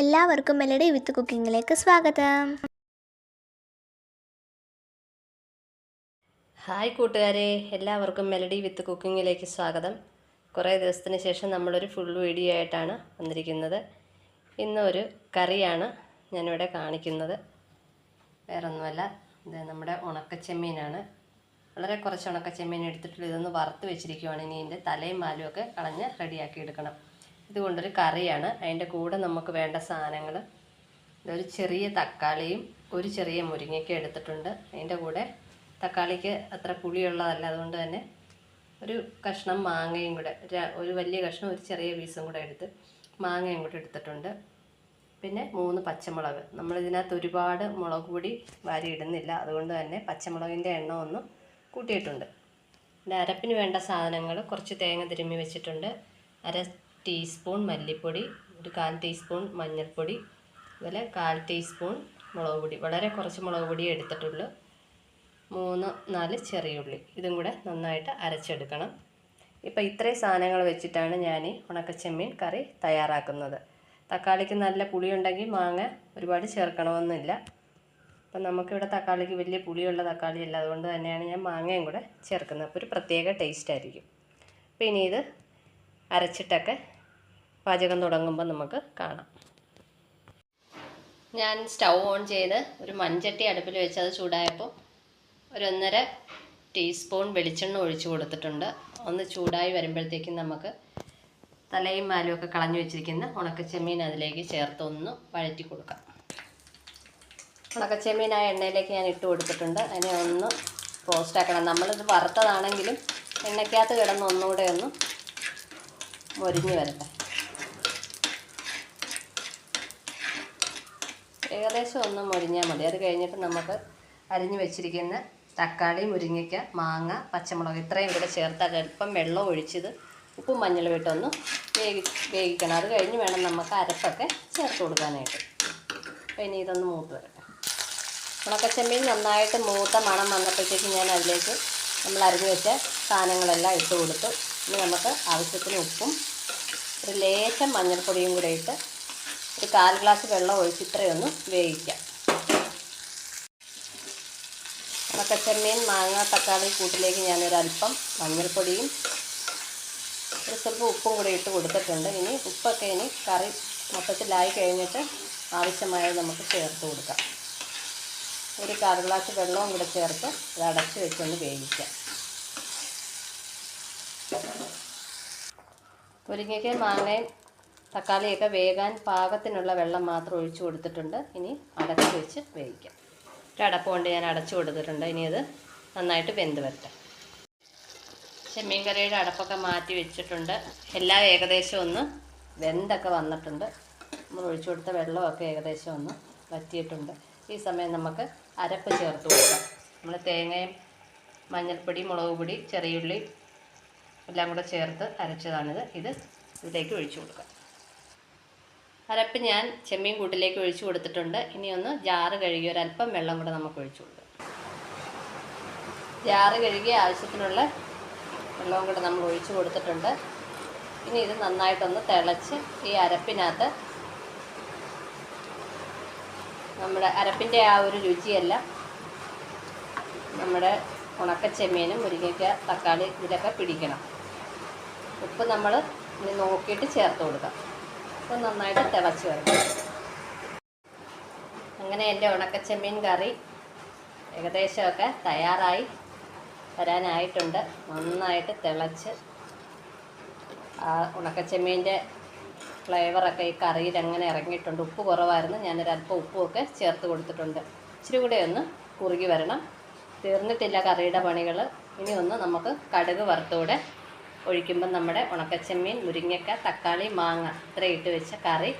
എല്ലാവർക്കും മെലഡി വിത്ത് കുക്കിങ്ങിലേക്ക് സ്വാഗതം. ഹായ് കൂട്ടുകാരെ എല്ലാവർക്കും മെലഡി വിത്ത് കുക്കിങ്ങിലേക്ക് സ്വാഗതം. കുറേ ദിവസത്തിന് ശേഷം നമ്മളൊരു ഫുൾ വീഡിയോ ആയിട്ടാണ് വന്നിരിക്കുന്നത്. ഇന്നൊരു കറിയാണ് ഞാനിവിടെ കാണിക്കുന്നത്. വേറൊന്നുമല്ല ഇത് നമ്മുടെ ഉണക്കച്ചെമ്മീനാണ്. വളരെ കുറച്ച് ഉണക്കച്ചെമ്മീൻ എടുത്തിട്ടുള്ള. ഇതൊന്ന് വറുത്ത് വെച്ചിരിക്കുവാണ്. ഇനി ഇതിന്റെ തലയും മാലും ഒക്കെ കളഞ്ഞ് റെഡിയാക്കി എടുക്കണം. ഇതുകൊണ്ടൊരു കറിയാണ്. അതിന്റെ കൂടെ നമുക്ക് വേണ്ട സാധനങ്ങൾ ഒരു ചെറിയ തക്കാളിയും ഒരു ചെറിയ മുരിങ്ങയ്ക്ക എടുത്തിട്ടുണ്ട്. അതിന്റെ കൂടെ തക്കാളിക്ക് അത്ര പുളിയുള്ളതല്ല അതുകൊണ്ട് തന്നെ ഒരു കഷ്ണം മാങ്ങയും കൂടെ ഒരു വലിയ കഷ്ണം ഒരു ചെറിയ പീസും കൂടെ എടുത്ത് മാങ്ങയും കൂടെ എടുത്തിട്ടുണ്ട്. പിന്നെ മൂന്ന് പച്ചമുളക്. നമ്മളിതിനകത്ത് ഒരുപാട് മുളക് പൊടി വാരി ഇടുന്നില്ല. അതുകൊണ്ട് തന്നെ പച്ചമുളകിന്റെ എണ്ണ ഒന്നും കൂട്ടിയിട്ടുണ്ട്. പിന്നെ അരപ്പിന് വേണ്ട സാധനങ്ങൾ കുറച്ച് തേങ്ങ തിരുമ്മി വെച്ചിട്ടുണ്ട്. അര ടീസ്പൂൺ മല്ലിപ്പൊടി ഒരു കാൽ ടീസ്പൂൺ മഞ്ഞൾപ്പൊടി അതുപോലെ കാൽ ടീസ്പൂൺ മുളക് പൊടി. വളരെ കുറച്ച് മുളക് പൊടി എടുത്തിട്ടുള്ളൂ. മൂന്ന് നാല് ചെറിയുള്ളി ഇതും കൂടെ നന്നായിട്ട് അരച്ചെടുക്കണം. ഇപ്പോൾ ഇത്രയും സാധനങ്ങൾ വെച്ചിട്ടാണ് ഞാൻ ഉണക്കച്ചെമ്മീൻ കറി തയ്യാറാക്കുന്നത്. തക്കാളിക്ക് നല്ല പുളിയുണ്ടെങ്കിൽ മാങ്ങ ഒരുപാട് ചേർക്കണമെന്നില്ല. അപ്പം നമുക്കിവിടെ തക്കാളിക്ക് വലിയ പുളിയുള്ള തക്കാളിയല്ല. അതുകൊണ്ട് തന്നെയാണ് ഞാൻ മാങ്ങയും കൂടെ ചേർക്കുന്നത്. അപ്പോൾ ഒരു പ്രത്യേക ടേസ്റ്റ് ആയിരിക്കും. ഇനി ഇത് അരച്ചിട്ടൊക്കെ പാചകം തുടങ്ങുമ്പോൾ നമുക്ക് കാണാം. ഞാൻ സ്റ്റൗ ഓൺ ചെയ്ത് ഒരു മൺചട്ടി അടുപ്പിൽ വെച്ച് അത് ചൂടായപ്പോൾ ഒരൊന്നര ടീസ്പൂൺ വെളിച്ചെണ്ണ ഒഴിച്ചു കൊടുത്തിട്ടുണ്ട്. ഒന്ന് ചൂടായി വരുമ്പോഴത്തേക്കും നമുക്ക് തലയും മാലും ഒക്കെ കളഞ്ഞു വെച്ചിരിക്കുന്ന ഉണക്കച്ചെമ്മീൻ അതിലേക്ക് ചേർത്ത് ഒന്ന് വഴറ്റി കൊടുക്കാം. ഉണക്കച്ചെമ്മീൻ ആ എണ്ണയിലേക്ക് ഞാൻ ഇട്ട് കൊടുത്തിട്ടുണ്ട്. അതിനെ ഒന്ന് റോസ്റ്റാക്കണം നമ്മളിത് വറുത്തതാണെങ്കിലും എണ്ണയ്ക്കകത്ത് കിടന്ന് ഒന്നുകൂടെ ഒന്ന് മൊരിഞ്ഞ് വരട്ടെ. ഏകദേശം ഒന്ന് മൊരിഞ്ഞാൽ മതി. അത് കഴിഞ്ഞിട്ട് നമുക്ക് അരിഞ്ഞു വെച്ചിരിക്കുന്ന തക്കാളി മുരിങ്ങയ്ക്ക മാങ്ങ പച്ചമുളക് ഇത്രയും കൂടെ ചേർത്ത് അല്പം വെള്ളം ഒഴിച്ചത് ഉപ്പും മഞ്ഞളും ഇട്ടൊന്ന് വേവി വേവിക്കണം. അത് കഴിഞ്ഞ് വേണം നമുക്ക് അരപ്പൊക്കെ ചേർത്ത് കൊടുക്കാനായിട്ട്. അപ്പോൾ ഇനി ഇതൊന്ന് മൂത്ത് വരട്ടെ. ഉണക്കച്ചമ്മീൻ നന്നായിട്ട് മൂത്ത മണം വന്നപ്പോഴത്തേക്ക് ഞാൻ അതിലേക്ക് നമ്മൾ അരിഞ്ഞു വെച്ച സാധനങ്ങളെല്ലാം ഇട്ട് കൊടുത്തു. ഇനി നമുക്ക് ആവശ്യത്തിന് ഉപ്പും ഒരു ലേശം മഞ്ഞൾപ്പൊടിയും കൂടെ ഇട്ട് ഒരു കാൽ ഗ്ലാസ് വെള്ളം ഒഴിച്ച് ഇത്രയൊന്ന് വേവിക്കാം. ഉണക്കച്ചെമ്മീൻ മാങ്ങ തക്കാളി കൂട്ടിലേക്ക് ഞാനൊരല്പം മഞ്ഞൾപ്പൊടിയും ഒരു സ്വല്പം ഉപ്പും കൂടെ ഇട്ട് കൊടുത്തിട്ടുണ്ട്. ഇനി ഉപ്പൊക്കെ ഇനി കറി മൊത്തത്തിലായി കഴിഞ്ഞിട്ട് ആവശ്യമായത് നമുക്ക് ചേർത്ത് കൊടുക്കാം. ഒരു കാൽ ഗ്ലാസ് വെള്ളവും കൂടെ ചേർത്ത് അത് അടച്ച് വെച്ചൊന്ന് വേവിക്കാം. മുരിങ്ങയ്ക്കയും മാങ്ങയും തക്കാളിയൊക്കെ വേകാൻ പാകത്തിനുള്ള വെള്ളം മാത്രം ഒഴിച്ചു കൊടുത്തിട്ടുണ്ട്. ഇനി അടച്ച് വെച്ച് വേവിക്കാം. ഒരു അടപ്പ് കൊണ്ട് ഞാൻ അടച്ചു കൊടുത്തിട്ടുണ്ട്. ഇനി അത് നന്നായിട്ട് വെന്ത് വരട്ടെ. ചെമ്മീൻ കറിയുടെ അടപ്പൊക്കെ മാറ്റി വെച്ചിട്ടുണ്ട്. എല്ലാം ഏകദേശം ഒന്ന് വെന്തൊക്കെ വന്നിട്ടുണ്ട്. നമ്മൾ ഒഴിച്ചു കൊടുത്ത വെള്ളമൊക്കെ ഏകദേശം ഒന്ന് വറ്റിയിട്ടുണ്ട്. ഈ സമയം നമുക്ക് അരപ്പ് ചേർത്ത് കൊടുക്കാം. നമ്മൾ തേങ്ങയും മഞ്ഞൾപ്പൊടി മുളക് പൊടി ചെറിയുള്ളി എല്ലാം കൂടെ ചേർത്ത് അരച്ചതാണിത്. ഇത് ഇതിലേക്ക് ഒഴിച്ചു കൊടുക്കാം. അരപ്പ് ഞാൻ ചെമ്മീൻ കൂട്ടിലേക്ക് ഒഴിച്ചു കൊടുത്തിട്ടുണ്ട്. ഇനി ഒന്ന് ജാറ് കഴുകി ഒരല്പം വെള്ളം കൂടെ നമുക്ക് ഒഴിച്ചു കൊടുക്കാം. ജാറ് കഴുകി ആവശ്യത്തിനുള്ള വെള്ളവും കൂടെ നമ്മൾ ഒഴിച്ചു കൊടുത്തിട്ടുണ്ട്. ഇനി ഇത് നന്നായിട്ടൊന്ന് തിളച്ച് ഈ അരപ്പിനകത്ത് നമ്മുടെ അരപ്പിന്റെ ആ ഒരു രുചിയെല്ലാം. നമ്മുടെ ഉണക്കച്ചെമ്മീനും മുരിങ്ങയ്ക്ക തക്കാളി ഇതിലൊക്കെ പിടിക്കണം. ഉപ്പ് നമ്മൾ ഇനി നോക്കിയിട്ട് ചേർത്ത് കൊടുക്കാം. ഉപ്പ് നന്നായിട്ട് തിളച്ച് വരണം. അങ്ങനെ എന്റെ ഉണക്കച്ചെമ്മീൻ കറി ഏകദേശമൊക്കെ തയ്യാറായി വരാനായിട്ടുണ്ട്. നന്നായിട്ട് തിളച്ച് ആ ഉണക്കച്ചെമ്മീന്റെ ഫ്ലേവറൊക്കെ ഈ കറിയിൽ അങ്ങനെ ഇറങ്ങിയിട്ടുണ്ട് ഉപ്പ് കുറവായിരുന്നു. ഞാനൊരല്പം ഉപ്പുമൊക്കെ ചേർത്ത് കൊടുത്തിട്ടുണ്ട്. ഇച്ചിരി കൂടെ ഒന്ന് കുറുകി വരണം. തീർന്നിട്ടില്ല കറിയുടെ പണികൾ ഇനി ഒന്ന് നമുക്ക് കടുക് വറുത്തൂടെ ഒഴിക്കുമ്പം നമ്മുടെ ഉണക്കച്ചെമ്മീൻ മുരിങ്ങക്ക തക്കാളി മാങ്ങ ഇത്രയും ഇട്ട് വെച്ച കറി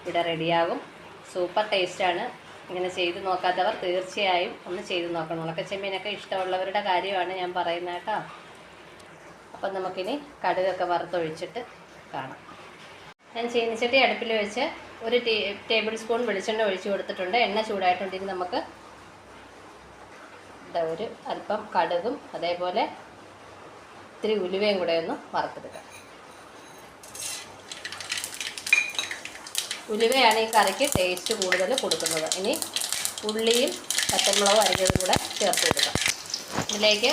ഇവിടെ റെഡിയാകും. സൂപ്പർ ടേസ്റ്റാണ് ഇങ്ങനെ ചെയ്ത് നോക്കാത്തവർ തീർച്ചയായും ഒന്ന് ചെയ്ത് നോക്കണം. ഉണക്കച്ചെമ്മീനൊക്കെ ഇഷ്ടമുള്ളവരുടെ കാര്യമാണ് ഞാൻ പറയുന്നത് കേട്ടോ. അപ്പം നമുക്കിനി കടുകൊക്കെ വറുത്തൊഴിച്ചിട്ട് കാണാം. ഞാൻ ചീനിച്ചട്ടി അടുപ്പിൽ വെച്ച് ഒരു ടേബിൾ സ്പൂൺ വെളിച്ചെണ്ണ ഒഴിച്ചു കൊടുത്തിട്ടുണ്ട്. എണ്ണ ചൂടായിട്ടുണ്ടെങ്കിൽ നമുക്ക് ഒരു അല്പം കടുകും അതേപോലെ ഇത്തിരി ഉലുവയും കൂടെ ഒന്ന് വറുത്തെടുക്കാം. ഉലുവയാണ് ഈ കറിക്ക് ടേസ്റ്റ് കൂടുതൽ കൊടുക്കുന്നത്. ഇനി ഉള്ളിയും പച്ചമുളകും അരിഞ്ഞതും കൂടെ ചേർത്ത് കൊടുക്കാം. ഇതിലേക്ക്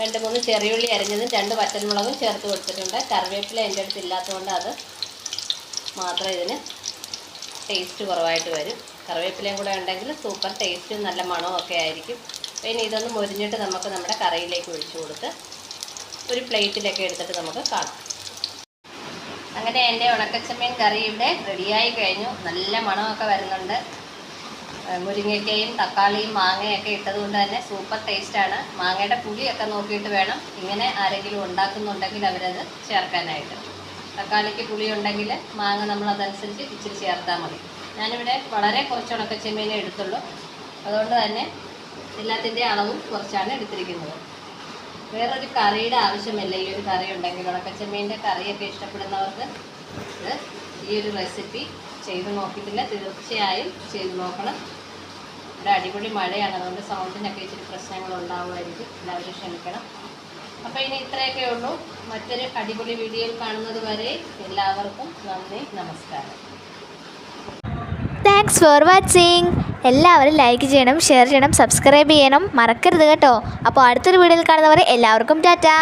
രണ്ട് മൂന്ന് ചെറിയുള്ളി അരിഞ്ഞതും രണ്ട് പച്ചമുളകും ചേർത്ത് കൊടുത്തിട്ടുണ്ട്. കറിവേപ്പില എന്റെ അടുത്ത് ഇല്ലാത്തതുകൊണ്ട് അത് മാത്രം ഇതിന് ടേസ്റ്റ് കുറവായിട്ട് വരും. കറിവേപ്പിലയും കൂടെ ഉണ്ടെങ്കിൽ സൂപ്പർ ടേസ്റ്റും നല്ല മണവും ഒക്കെ ആയിരിക്കും. പിന്നെ ഇതൊന്ന് മൊരിഞ്ഞിട്ട് നമുക്ക് നമ്മുടെ കറിയിലേക്ക് ഒഴിച്ചു കൊടുത്ത് ഒരു പ്ലേറ്റിലൊക്കെ എടുത്തിട്ട് നമുക്ക് കാണാം. അങ്ങനെ എന്റെ ഉണക്കച്ചമ്മീൻ കറി ഇവിടെ റെഡിയായി കഴിഞ്ഞു. നല്ല മണമൊക്കെ വരുന്നുണ്ട്. മുരിങ്ങയ്ക്കയും തക്കാളിയും മാങ്ങയൊക്കെ ഇട്ടതുകൊണ്ട് തന്നെ സൂപ്പർ ടേസ്റ്റാണ് മാങ്ങയുടെ പുളിയൊക്കെ നോക്കിയിട്ട് വേണം. ഇങ്ങനെ ആരെങ്കിലും ഉണ്ടാക്കുന്നുണ്ടെങ്കിൽ അവരത് ചേർക്കാനായിട്ട്. തക്കാളിക്ക് പുളി ഉണ്ടെങ്കിൽ മാങ്ങ നമ്മൾ അതനുസരിച്ച് ഇച്ചിരി ചേർത്താൽ മതി. ഞാനിവിടെ വളരെ കുറച്ച് ഉണക്കച്ചെമ്മീനെ എടുത്തുള്ളൂ. അതുകൊണ്ട് തന്നെ എല്ലാത്തിന്റെ അളവും കുറച്ചാണ് എടുത്തിരിക്കുന്നത്. വേറൊരു കറിയുടെ ആവശ്യമില്ല. ഈ ഒരു കറി ഉണ്ടെങ്കിൽ ഉണക്കച്ചെമ്മീന്റെ കറിയൊക്കെ ഇഷ്ടപ്പെടുന്നവർക്ക് ഈ ഒരു റെസിപ്പി ചെയ്ത് നോക്കിയിട്ടില്ല. തീർച്ചയായും ചെയ്ത് നോക്കണം. ഇവിടെ അടിപൊളി മഴയാണ്. അതുകൊണ്ട് സൗണ്ടിനൊക്കെ ഇച്ചിരി പ്രശ്നങ്ങൾ ഉണ്ടാവുമായിരിക്കും. എല്ലാവരും ക്ഷമിക്കണം. അപ്പോൾ ഇനി ഇത്രയൊക്കെ ഉള്ളൂ. മറ്റൊരു അടിപൊളി വീഡിയോയിൽ കാണുന്നത് വരെ എല്ലാവർക്കും നന്ദി നമസ്കാരം. താങ്ക്സ് ഫോർ വാച്ചിങ് എല്ലാവരും ലൈക്ക് ചെയ്യണം ഷെയർ ചെയ്യണം സബ്സ്ക്രൈബ് ചെയ്യണം. മറക്കരുത് കേട്ടോ. അപ്പോൾ അടുത്തൊരു വീഡിയോയിൽ കാണുന്നവരെ എല്ലാവർക്കും ടാറ്റാ.